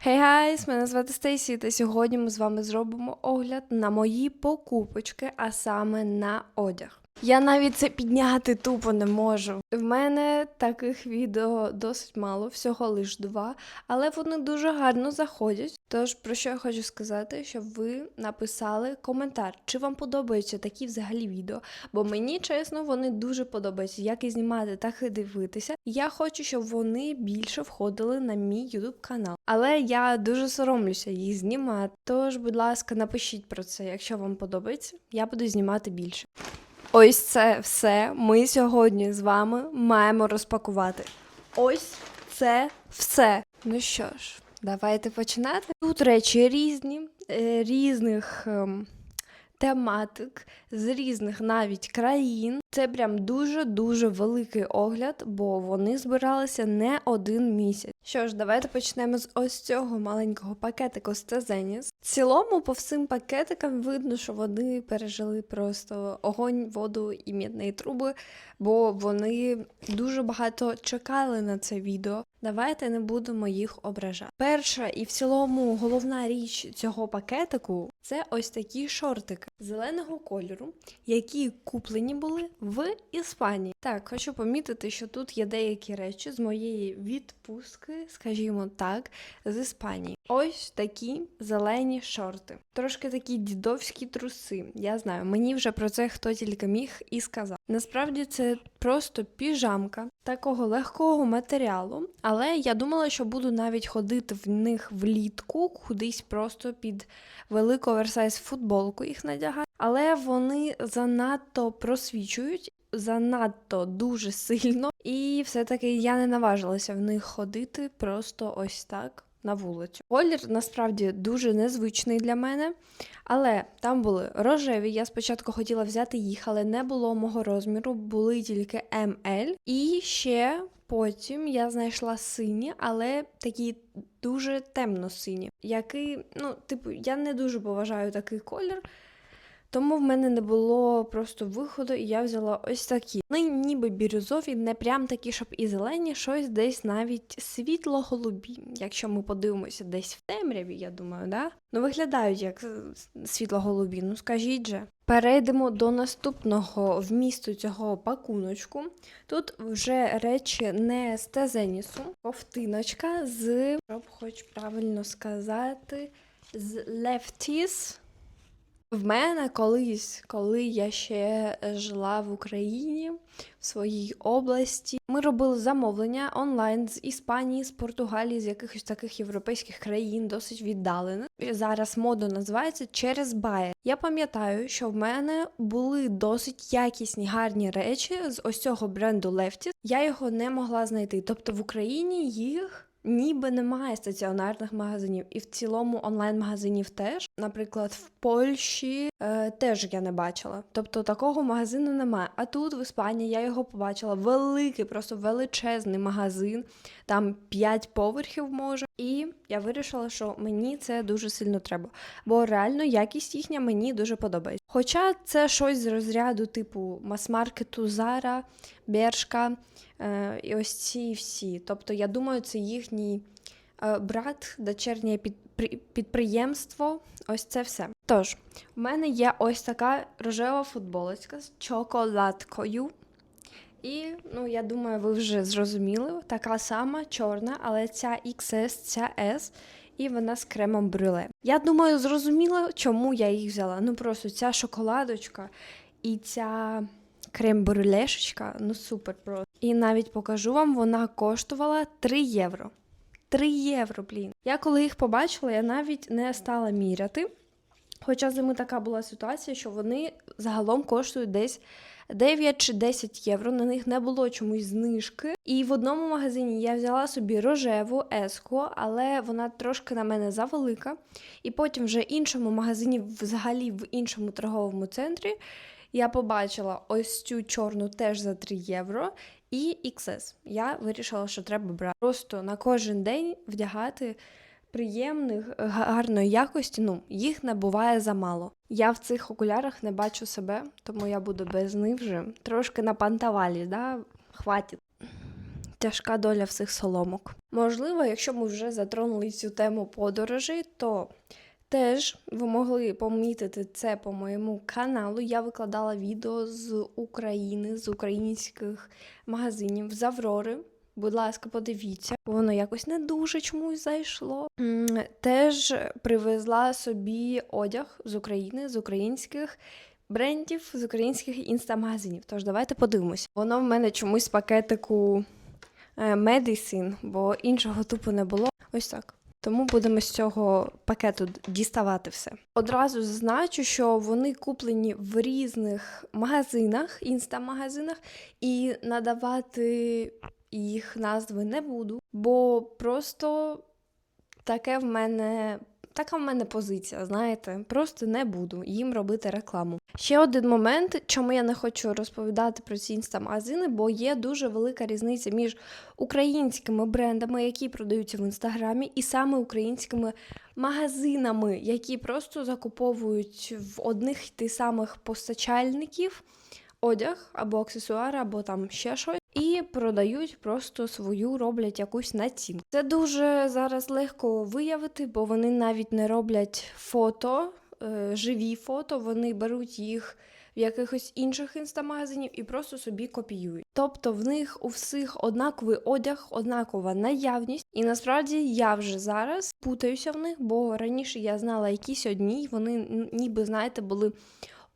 Хей гайс, мене звати Стейсі, та сьогодні ми з вами зробимо огляд на мої покупочки, а саме на одяг. Я навіть це підняти тупо не можу. В мене таких відео досить мало, всього лиш два, але вони дуже гарно заходять. Тож про що я хочу сказати, щоб ви написали коментар, чи вам подобаються такі взагалі відео. Бо мені чесно, вони дуже подобаються, як і знімати, так і дивитися. Я хочу, щоб вони більше входили на мій YouTube канал. Але я дуже соромлюся їх знімати. Тож, будь ласка, напишіть про це, якщо вам подобається, я буду знімати більше. Ось це все ми сьогодні з вами маємо розпакувати. Ось це все. Ну що ж, давайте починати. Тут речі різні, е, різних ем, тематик, з різних навіть країн. Це прям дуже-дуже великий огляд, бо вони збиралися не один місяць. Що ж, давайте почнемо з ось цього маленького пакетику з Тезеніс. В цілому, по всім пакетикам видно, що вони пережили просто огонь, воду і мідні труби, бо вони дуже багато чекали на це відео. Давайте не будемо їх ображати. Перша і в цілому головна річ цього пакетику це ось такі шортики зеленого кольору, які куплені були в Іспанії. Так, хочу помітити, що тут є деякі речі з моєї відпустки, скажімо так, з Іспанії. Ось такі зелені шорти. Трошки такі дідовські труси. Я знаю, мені вже про це хто тільки міг і сказав. Насправді це просто піжамка такого легкого матеріалу, але я думала, що буду навіть ходити в них влітку, кудись просто під велику оверсайз футболку їх надягати. Але вони занадто просвічують. Занадто дуже сильно, і все-таки я не наважилася в них ходити просто ось так на вулицю. Колір насправді дуже незвичний для мене, але там були рожеві. Я спочатку хотіла взяти їх, але не було мого розміру, були тільки ML. І ще потім я знайшла сині, але такі дуже темно-сині, який, ну, типу, я не дуже поважаю такий колір. Тому в мене не було просто виходу, і я взяла ось такі. Вони ніби бірюзові, не прям такі, щоб і зелені, щось десь навіть світло-голубі. Якщо ми подивимося десь в темряві, я думаю, да? Ну виглядають як світло-голубі, ну скажіть же. Перейдемо до наступного вмісту цього пакуночку. Тут вже речі не з Тезенісу, ковтиночка з, щоб хоч правильно сказати, з Lefties. В мене колись, коли я ще жила в Україні, в своїй області, ми робили замовлення онлайн з Іспанії, з Португалії, з якихось таких європейських країн, досить віддалених. Зараз мода називається через Bayer. Я пам'ятаю, що в мене були досить якісні гарні речі з ось цього бренду Lefties. Я його не могла знайти. Тобто в Україні їх. Ніби немає стаціонарних магазинів, і в цілому онлайн-магазинів теж. Наприклад, в Польщі е, теж я не бачила. Тобто такого магазину немає. А тут в Іспанії я його побачила великий, просто величезний магазин, там 5 поверхів може. І я вирішила, що мені це дуже сильно треба. Бо реально якість їхня мені дуже подобається. Хоча це щось з розряду типу мас-маркету Zara, Бершка. Е, і ось ці всі. Тобто, я думаю, це їхній е, брат, дочернє підприємство. Ось це все. Тож, в мене є ось така рожева футболочка з чоколадкою. І, ну, я думаю, ви вже зрозуміли, така сама чорна, але ця XS, ця S, і вона з кремом брюле. Я думаю, зрозуміла, чому я їх взяла. Ну, просто ця шоколадочка і ця крем-брюлешечка, ну супер просто. І навіть покажу вам, вона коштувала 3 євро. 3 євро, блін. Я коли їх побачила, я навіть не стала міряти. Хоча з ними така була ситуація, що вони загалом коштують десь 9 чи 10 євро. На них не було чомусь знижки. І в одному магазині я взяла собі рожеву еску, але вона трошки на мене завелика. І потім вже в іншому магазині, взагалі в іншому торговому центрі, я побачила ось цю чорну теж за 3 євро. І XS. Я вирішила, що треба брати. Просто на кожен день вдягати приємних, гарної якості. Ну, їх не буває замало. Я в цих окулярах не бачу себе, тому я буду без них вже. Трошки на пантавалі, да? Хватить. Тяжка доля всіх соломок. Можливо, якщо ми вже затронули цю тему подорожей, то теж ви могли помітити це по моєму каналу. Я викладала відео з України, з українських магазинів з Аврори. Будь ласка, подивіться, воно якось не дуже чомусь зайшло. Теж привезла собі одяг з України, з українських брендів, з українських інстамагазинів. Тож давайте подивимось. Воно в мене чомусь пакетику е, Medicine, бо іншого тупо не було. Ось так. Тому будемо з цього пакету діставати все. Одразу зазначу, що вони куплені в різних магазинах, інстамагазинах, і надавати їх назви не буду, бо просто таке в мене. Така в мене позиція, знаєте, просто не буду їм робити рекламу. Ще один момент, чому я не хочу розповідати про ці інстамагазини, бо є дуже велика різниця між українськими брендами, які продаються в інстаграмі, і саме українськими магазинами, які просто закуповують в одних тих самих постачальників одяг або аксесуари, або там ще щось, і продають просто свою, роблять якусь націнку. Це дуже зараз легко виявити, бо вони навіть не роблять фото, е, живі фото, вони беруть їх в якихось інших інстамагазинів і просто собі копіюють. Тобто в них у всіх однаковий одяг, однакова наявність. І насправді я вже зараз путаюся в них, бо раніше я знала якісь одні, й вони ніби, знаєте, були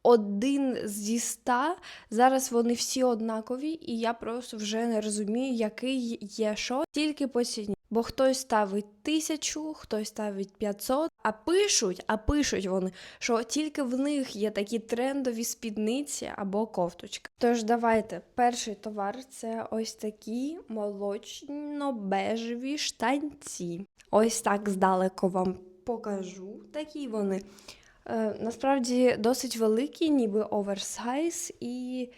один зі ста. Зараз вони всі однакові, і я просто вже не розумію, який є що, тільки по ціні. Бо хтось ставить тисячу, хтось ставить 500, а пишуть, а пишуть вони, що тільки в них є такі трендові спідниці або кофточки. Тож давайте, перший товар це ось такі молочно-бежеві штанці. Ось так здалеку вам покажу. Такі вони. Е, насправді досить великі, ніби оверсайз, і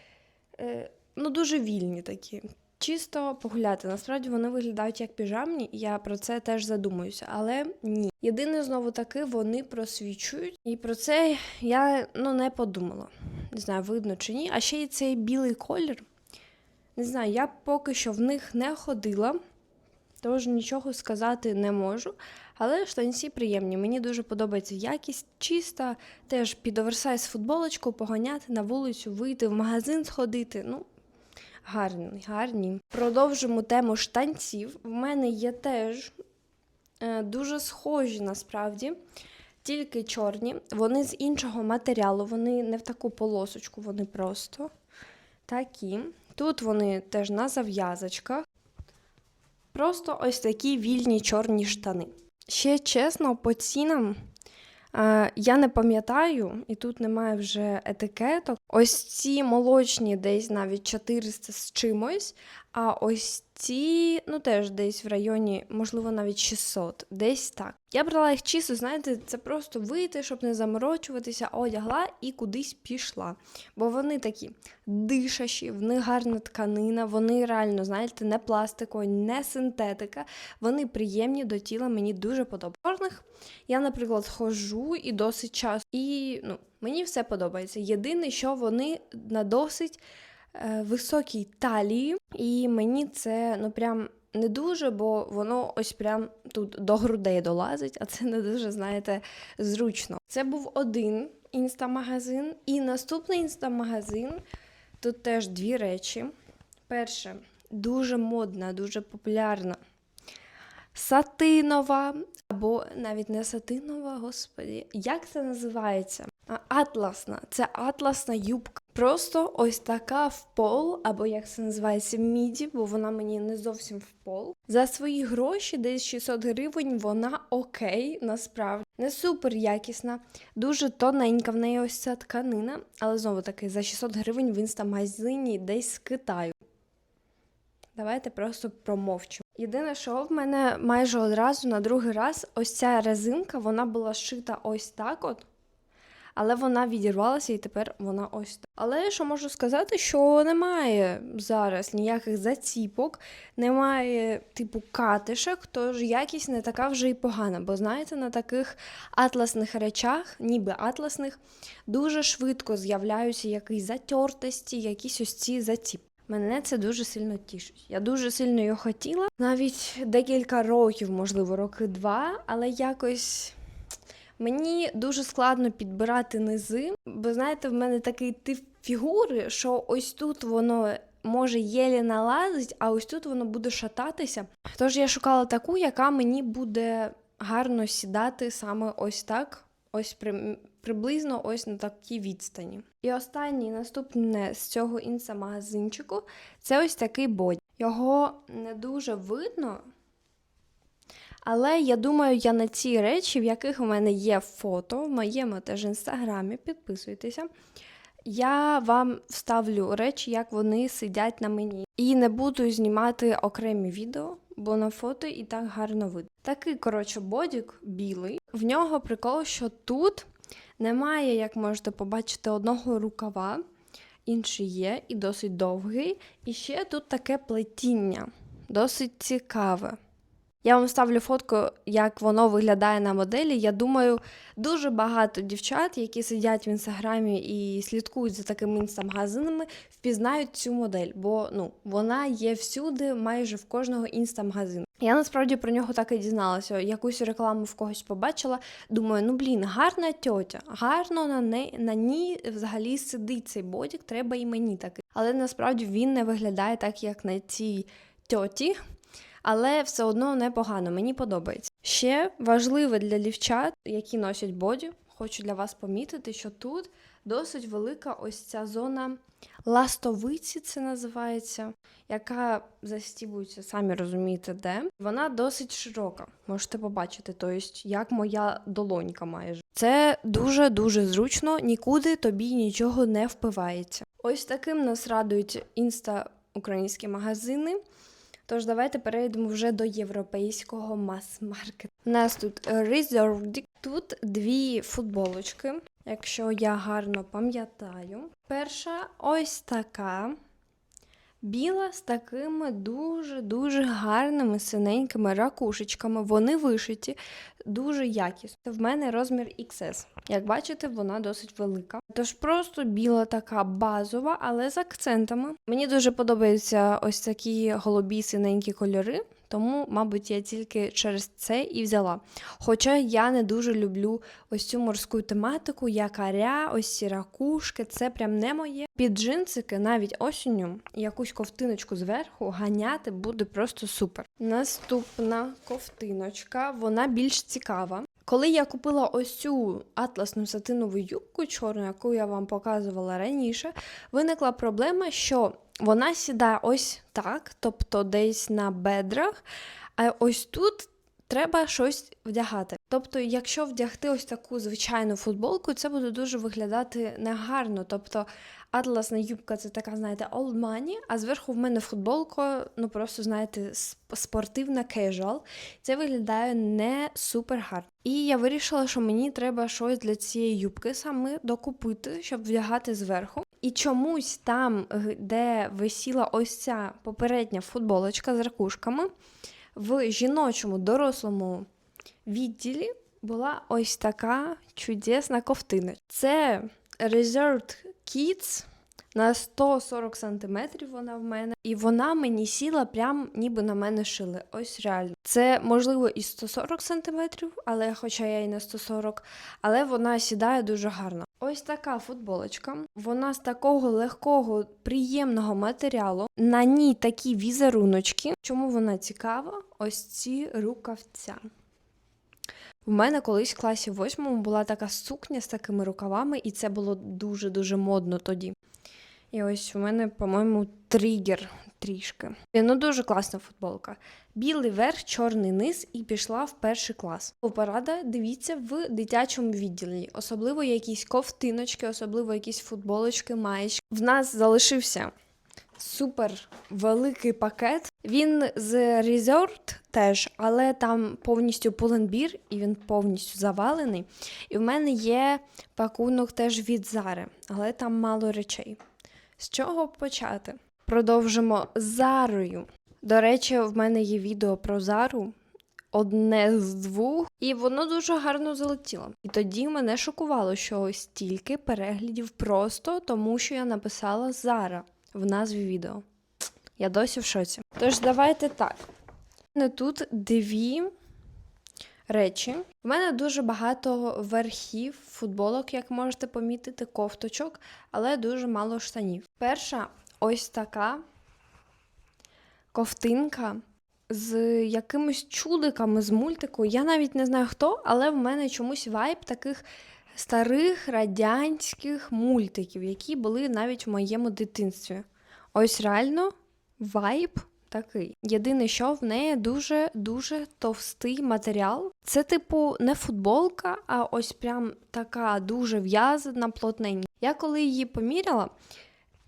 е, ну, дуже вільні такі. Чисто погуляти. Насправді вони виглядають як піжамні, і я про це теж задумуюся, але ні. Єдине знову таки вони просвічують, і про це я ну, не подумала. Не знаю, видно чи ні. А ще й цей білий колір. Не знаю, я поки що в них не ходила, тож нічого сказати не можу. Але штанці приємні. Мені дуже подобається якість, чиста, теж під оверсайз футболочку поганяти на вулицю, вийти в магазин сходити. Ну, гарні, гарні. Продовжимо тему штанців. В мене є теж е, дуже схожі насправді, тільки чорні. Вони з іншого матеріалу, вони не в таку полосочку, вони просто такі. Тут вони теж на зав'язочках. Просто ось такі вільні чорні штани. Ще чесно, по цінам е, я не пам'ятаю, і тут немає вже етикеток. Ось ці молочні десь навіть 400 з чимось, а ось ці, ну теж десь в районі, можливо, навіть 600, десь так. Я брала їх чисто, знаєте, це просто вийти, щоб не заморочуватися, одягла і кудись пішла. Бо вони такі дишащі, в них гарна тканина, вони реально, знаєте, не пластикові, не синтетика. Вони приємні до тіла, мені дуже подобається. Я, наприклад, ходжу і досить часто, і ну, мені все подобається. Єдине, що вони на досить високій талії, і мені це ну прям. Не дуже, бо воно ось прям тут до грудей долазить, а це не дуже, знаєте, зручно. Це був один інстамагазин, і наступний інстамагазин тут теж дві речі. Перше, дуже модна, дуже популярна. Сатинова, або навіть не сатинова, господі. Як це називається? Атласна. Це атласна юбка. Просто ось така в пол, або як це називається міді, бо вона мені не зовсім в пол. За свої гроші, десь 600 гривень, вона окей, насправді. Не супер якісна, дуже тоненька в неї ось ця тканина, але знову таки за 600 гривень в інстамагазині десь з Китаю. Давайте просто промовчу. Єдине, що в мене майже одразу на другий раз ось ця резинка, вона була зшита ось так от. Але вона відірвалася і тепер вона ось так. Але що можу сказати, що немає зараз ніяких заціпок, немає типу катишок, тож якість не така вже і погана. Бо знаєте, на таких атласних речах, ніби атласних, дуже швидко з'являються якісь затертості, якісь ось ці заціпки. Мене це дуже сильно тішить. Я дуже сильно його хотіла. Навіть декілька років, можливо, роки два, але якось. Мені дуже складно підбирати низи, бо знаєте, в мене такий тип фігури, що ось тут воно може єлі налазить, а ось тут воно буде шататися. Тож я шукала таку, яка мені буде гарно сідати саме ось так, ось при, приблизно ось на такій відстані. І останнє наступне з цього інста-магазинчику це ось такий боді. Його не дуже видно. Але я думаю, я на ці речі, в яких у мене є фото в моєму теж інстаграмі, підписуйтеся. Я вам вставлю речі, як вони сидять на мені. І не буду знімати окремі відео, бо на фото і так гарно видно. Такий, коротше, бодік білий. В нього прикол, що тут немає, як можете побачити, одного рукава, інший є і досить довгий. І ще тут таке плетіння, досить цікаве. Я вам ставлю фотку, як воно виглядає на моделі. Я думаю, дуже багато дівчат, які сидять в інстаграмі і слідкують за такими інстамагазинами, впізнають цю модель, бо ну вона є всюди, майже в кожного інстамагазину. Я насправді про нього так і дізналася. Якусь рекламу в когось побачила. Думаю, ну блін, гарна тьотя, гарно на неї на ній взагалі сидить цей бодік, треба і мені такий. Але насправді він не виглядає так, як на цій тьоті але все одно непогано, мені подобається. Ще важливе для дівчат, які носять боді, хочу для вас помітити, що тут досить велика ось ця зона ластовиці, це називається, яка застібується, самі розумієте, де. Вона досить широка, можете побачити, тобто як моя долонька майже. Це дуже-дуже зручно, нікуди тобі нічого не впивається. Ось таким нас радують інста українські магазини. Тож давайте перейдемо вже до європейського мас-маркету. У нас тут Reserved. Тут дві футболочки, якщо я гарно пам'ятаю. Перша ось така. Біла з такими дуже-дуже гарними синенькими ракушечками. Вони вишиті, дуже якісно. В мене розмір XS. Як бачите, вона досить велика. Тож просто біла така базова, але з акцентами. Мені дуже подобаються ось такі голубі синенькі кольори. Тому, мабуть, я тільки через це і взяла. Хоча я не дуже люблю ось цю морську тематику, якаря, ось ці ракушки, це прям не моє. Під джинсики, навіть осінню, якусь ковтиночку зверху ганяти буде просто супер. Наступна ковтиночка, вона більш цікава. Коли я купила ось цю атласну сатинову юбку чорну, яку я вам показувала раніше, виникла проблема, що вона сідає ось так, тобто десь на бедрах, а ось тут треба щось вдягати. Тобто, якщо вдягти ось таку звичайну футболку, це буде дуже виглядати негарно. Тобто атласна юбка це така, знаєте, old money, а зверху в мене футболка, ну просто, знаєте, спортивна casual. Це виглядає не супер гарно. І я вирішила, що мені треба щось для цієї юбки саме докупити, щоб вдягати зверху. І чомусь там, де висіла ось ця попередня футболочка з ракушками, в жіночому дорослому відділі була ось така чудесна ковтина. Це Reserved Kids на 140 см вона в мене, і вона мені сіла прям ніби на мене шили. Ось реально. Це можливо і 140 см, але хоча я і не 140, але вона сідає дуже гарно. Ось така футболочка. Вона з такого легкого, приємного матеріалу. На ній такі візеруночки. Чому вона цікава? Ось ці рукавця. У мене колись в класі восьмому була така сукня з такими рукавами, і це було дуже-дуже модно тоді. І ось у мене, по-моєму, тригер трішки. Ну, дуже класна футболка. Білий верх, чорний низ і пішла в перший клас. Порада, дивіться в дитячому відділі, особливо якісь ковтиночки, особливо якісь футболочки, маєчки. В нас залишився супер великий пакет. Він з Resort теж, але там повністю пуленбір, і він повністю завалений. І в мене є пакунок теж від Зари, але там мало речей. З чого почати? Продовжимо Зарою. До речі, в мене є відео про Зару. Одне з двох, і воно дуже гарно залетіло. І тоді мене шокувало, що стільки переглядів просто тому, що я написала Зара в назві відео. Я досі в шоці. Тож давайте так. Мене тут дві речі. У мене дуже багато верхів, футболок, як можете помітити, кофточок, але дуже мало штанів. Перша ось така ковтинка з якимись чудиками з мультику. Я навіть не знаю хто, але в мене чомусь вайб таких старих радянських мультиків, які були навіть в моєму дитинстві. Ось реально вайб такий. Єдине, що в неї дуже дуже товстий матеріал. Це, типу, не футболка, а ось прям така дуже в'язана, плотненька. Я коли її поміряла,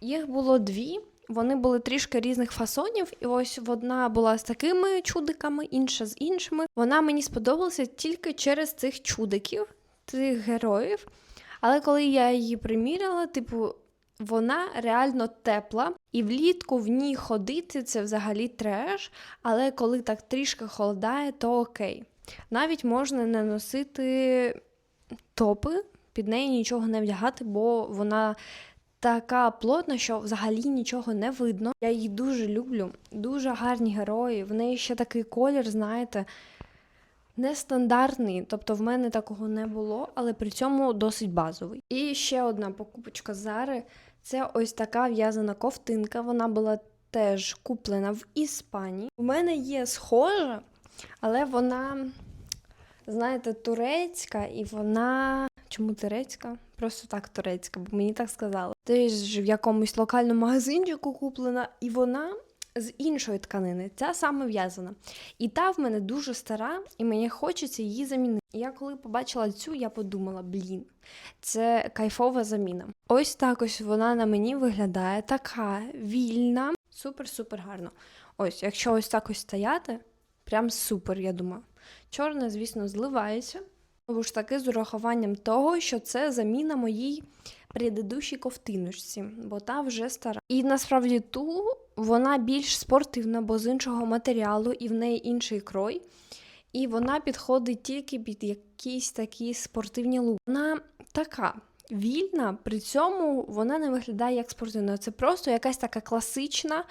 їх було дві. Вони були трішки різних фасонів, і ось одна була з такими чудиками, інша з іншими. Вона мені сподобалася тільки через цих чудиків, цих героїв. Але коли я її приміряла, типу, вона реально тепла, і влітку в ній ходити це взагалі треш. Але коли так трішки холодає, то окей. Навіть можна не носити топи, під неї нічого не вдягати, бо вона така плотна, що взагалі нічого не видно. Я її дуже люблю, дуже гарні герої. В неї ще такий колір, знаєте, нестандартний. Тобто в мене такого не було, але при цьому досить базовий. І ще одна покупочка Зари. Це ось така в'язана ковтинка. Вона була теж куплена в Іспанії. У мене є схожа, але вона, знаєте, турецька, і вона. Чому турецька? Просто так турецька, бо мені так сказали. Теж в якомусь локальному магазинчику куплена, і вона з іншої тканини, ця саме в'язана. І та в мене дуже стара, і мені хочеться її замінити. Я коли побачила цю, я подумала: блін, це кайфова заміна. Ось так ось вона на мені виглядає така вільна, супер-супер гарно. Ось, якщо ось так ось стояти, прям супер, я думаю. Чорне, звісно, зливається. Знову ж таки, з урахуванням того, що це заміна моїй предыдущій ковтиночці, бо та вже стара. І насправді ту вона більш спортивна, бо з іншого матеріалу, і в неї інший крой. І вона підходить тільки під якісь такі спортивні луки. Вона така вільна, при цьому вона не виглядає як спортивна. Це просто якась така класична,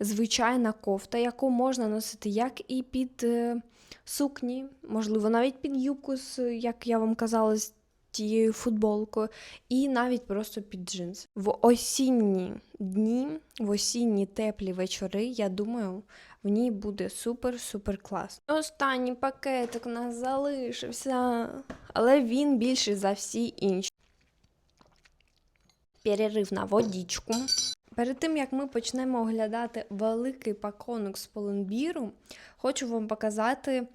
звичайна кофта, яку можна носити як і під е, сукні, можливо, навіть під юбку, як я вам казала, з тією футболкою, і навіть просто під джинс. В осінні дні, в осінні теплі вечори, я думаю, в ній буде супер-супер клас. Останній пакетик у нас залишився, але він більший за всі інші. Перерив на водичку. Перед тим як ми почнемо оглядати великий пакунок з полонбіру, хочу вам показати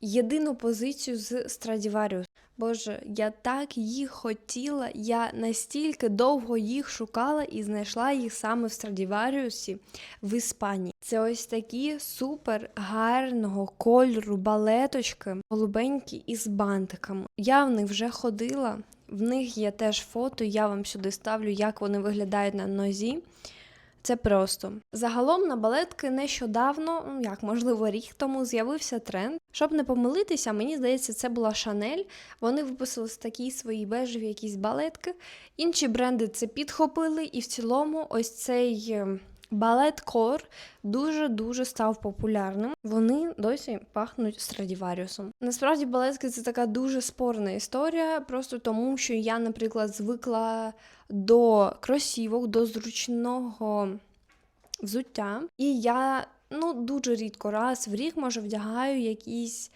єдину позицію з Stradivarius. Боже, я так їх хотіла, я настільки довго їх шукала і знайшла їх саме в Страдіваріусі в Іспанії. Це ось такі супер гарного кольору балеточки, голубенькі із бантиками. Я в них вже ходила, в них є теж фото, я вам сюди ставлю, як вони виглядають на нозі. Це просто. Загалом на балетки нещодавно, як можливо, рік тому з'явився тренд. Щоб не помилитися, мені здається, це була Шанель. Вони випустили такі свої бежеві якісь балетки. Інші бренди це підхопили, і в цілому, ось цей е, балет кор дуже-дуже став популярним. Вони досі пахнуть Страдіваріусом. Насправді, балетки це така дуже спорна історія, просто тому, що я, наприклад, звикла до кросівок, до зручного взуття. І я ну, дуже рідко раз в рік може вдягаю якісь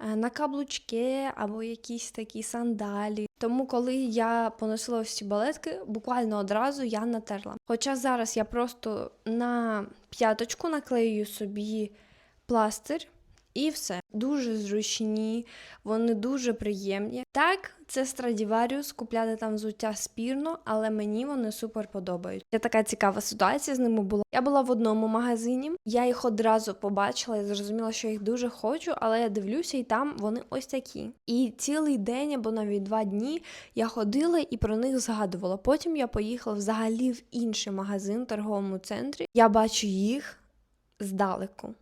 е, на каблучки або якісь такі сандалі. Тому, коли я поносила всі балетки, буквально одразу я натерла. Хоча зараз я просто на п'яточку наклею собі пластир. І все дуже зручні, вони дуже приємні. Так, це Stradivarius, купляти там взуття спірно, але мені вони супер подобають. Я така цікава ситуація з ними була. Я була в одному магазині, я їх одразу побачила і зрозуміла, що їх дуже хочу, але я дивлюся, і там вони ось такі. І цілий день або навіть два дні я ходила і про них згадувала. Потім я поїхала взагалі в інший магазин в торговому центрі. Я бачу їх здалеку.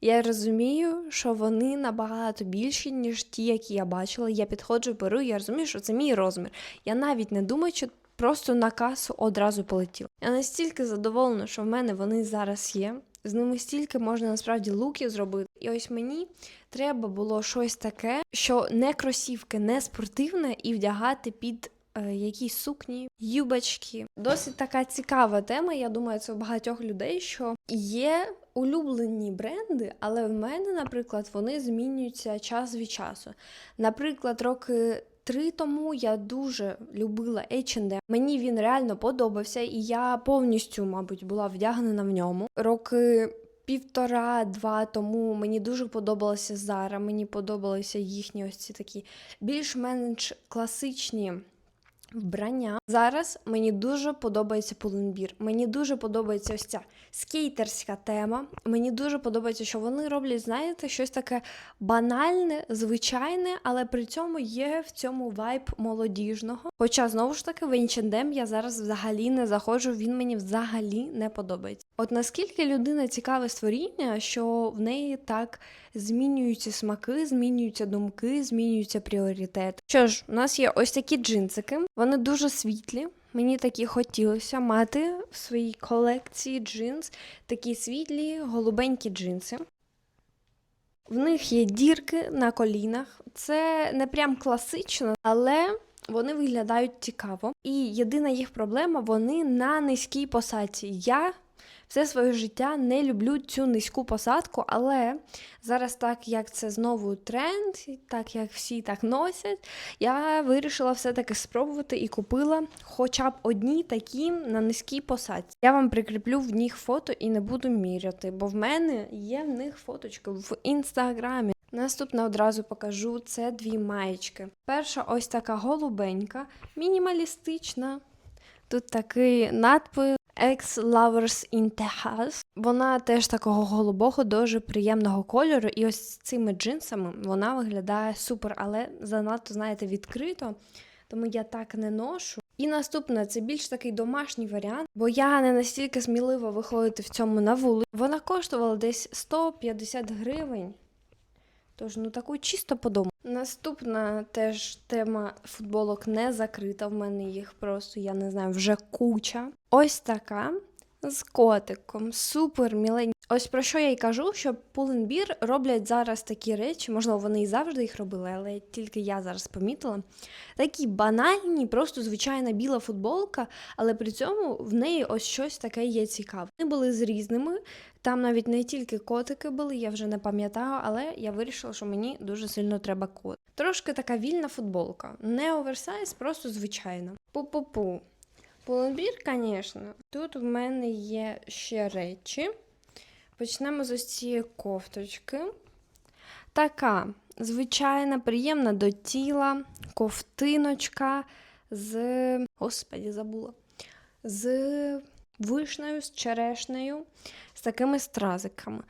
Я розумію, що вони набагато більші, ніж ті, які я бачила. Я підходжу, беру, я розумію, що це мій розмір. Я навіть не думаю, що просто на касу одразу полетіла. Я настільки задоволена, що в мене вони зараз є. З ними стільки можна насправді луків зробити. І ось мені треба було щось таке, що не кросівки, не спортивне, і вдягати під е, якісь сукні, юбочки. Досить така цікава тема. Я думаю, це у багатьох людей, що є улюблені бренди, але в мене, наприклад, вони змінюються час від часу. Наприклад, роки. Три тому я дуже любила H&M. Мені він реально подобався, і я повністю, мабуть, була вдягнена в ньому. Роки півтора-два тому мені дуже подобалося Zara, мені подобалися їхні ось ці такі більш-менш класичні вбрання. Зараз мені дуже подобається Pull&Bear. Мені дуже подобається ось ця скейтерська тема. Мені дуже подобається, що вони роблять, знаєте, щось таке банальне, звичайне, але при цьому є в цьому вайб молодіжного. Хоча знову ж таки в H&M я зараз взагалі не заходжу, він мені взагалі не подобається. От наскільки людина цікаве створіння, що в неї так змінюються смаки, змінюються думки, змінюються пріоритети. Що ж, у нас є ось такі джинсики, вони дуже світлі. Мені такі хотілося мати в своїй колекції джинс, такі світлі, голубенькі джинси. В них є дірки на колінах. Це не прям класично, але вони виглядають цікаво. І єдина їх проблема вони на низькій посадці. Я все своє життя не люблю цю низьку посадку, але зараз, так як це знову тренд, так як всі так носять, я вирішила все-таки спробувати і купила хоча б одні такі на низькій посадці. Я вам прикріплю в них фото і не буду міряти, бо в мене є в них фоточки в інстаграмі. Наступне одразу покажу це дві маєчки. Перша ось така голубенька, мінімалістична. Тут такий надпис Ex-Lovers in Texas. Вона теж такого голубого, дуже приємного кольору. І ось цими джинсами вона виглядає супер, але занадто, знаєте, відкрито. Тому я так не ношу. І наступне це більш такий домашній варіант, бо я не настільки сміливо виходити в цьому на вулицю. Вона коштувала десь 150 гривень. Тож, ну таку чисто по дому. Наступна теж тема футболок не закрита. В мене їх просто, я не знаю, вже куча. Ось така з котиком, супер міленька. Ось про що я й кажу, що Pull&Bear роблять зараз такі речі, можливо, вони і завжди їх робили, але тільки я зараз помітила. Такі банальні, просто звичайна біла футболка, але при цьому в неї ось щось таке є цікаве. Вони були з різними. Там навіть не тільки котики були, я вже не пам'ятаю, але я вирішила, що мені дуже сильно треба кот. Трошки така вільна футболка. Не оверсайз, просто звичайна. Пу-пу-пу. Pull&Bear, звісно. Тут в мене є ще речі. Почнемо з ось цієї кофточки. Така звичайна, приємна до тіла, ковтиночка з. Господі, забула. З вишнею, з черешнею, з такими стразиками.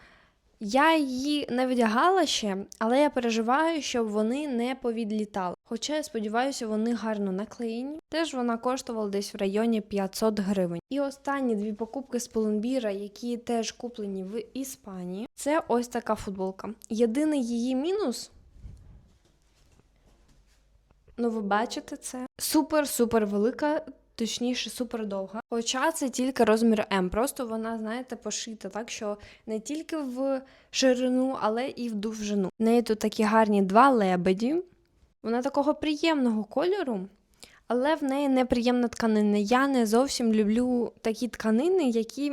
Я її не вдягала ще, але я переживаю, щоб вони не повідлітали. Хоча я сподіваюся, вони гарно наклеєні. Теж вона коштувала десь в районі 500 гривень. І останні дві покупки з Pull&Bear, які теж куплені в Іспанії, це ось така футболка. Єдиний її мінус. Ну, ви бачите це? Супер-супер велика, точніше, супер довга. Хоча це тільки розмір М. Просто вона, знаєте, пошита так, що не тільки в ширину, але і в довжину. В неї тут такі гарні два лебеді. Вона такого приємного кольору, але в неї неприємна тканина. Я не зовсім люблю такі тканини, які.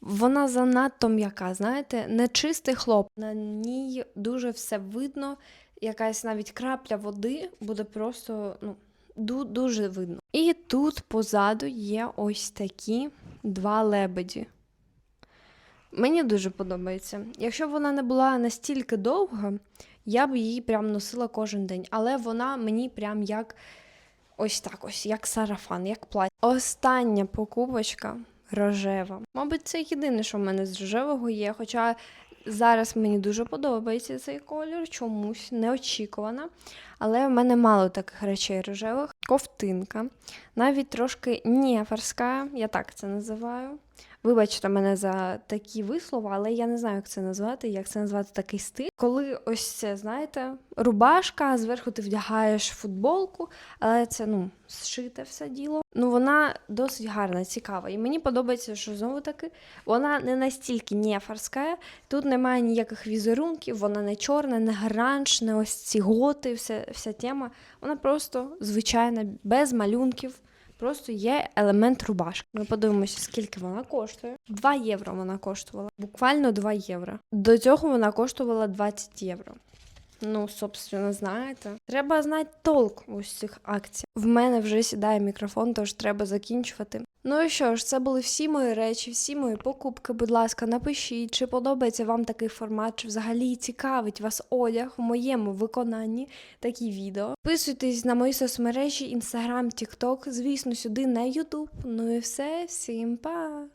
Вона занадто м'яка, знаєте, не чистий хлоп. На ній дуже все видно, якась навіть крапля води буде просто ну, дуже видно. І тут позаду є ось такі два лебеді. Мені дуже подобається. Якщо б вона не була настільки довга, я б її прям носила кожен день. Але вона мені прям як ось так ось, як сарафан, як плаття. Остання покупочка рожева. Мабуть, це єдине, що в мене з рожевого є. Хоча зараз мені дуже подобається цей колір, чомусь неочікувано. Але в мене мало таких речей рожевих. Ковтинка, навіть трошки нєферська, я так це називаю. Вибачте мене за такі вислови, але я не знаю, як це назвати, як це назвати такий стиль. Коли ось це, знаєте, рубашка, а зверху ти вдягаєш футболку, але це ну зшите все діло. Ну вона досить гарна, цікава. І мені подобається, що знову таки вона не настільки нефарська. Тут немає ніяких візерунків, вона не чорна, не гранж, не ось ці готи, вся, вся тема. Вона просто звичайна, без малюнків. Просто є елемент рубашки. Ми подивимося, скільки вона коштує. 2 євро вона коштувала. Буквально 2 євро. До цього вона коштувала 20 євро. Ну, собственно, знаєте. Треба знати толк у цих акцій. В мене вже сідає мікрофон, тож треба закінчувати. Ну і що ж, це були всі мої речі, всі мої покупки. Будь ласка, напишіть, чи подобається вам такий формат, чи взагалі цікавить вас одяг в моєму виконанні такі відео. Підписуйтесь на мої соцмережі, інстаграм, тікток, звісно, сюди на Ютуб. Ну і все, всім па!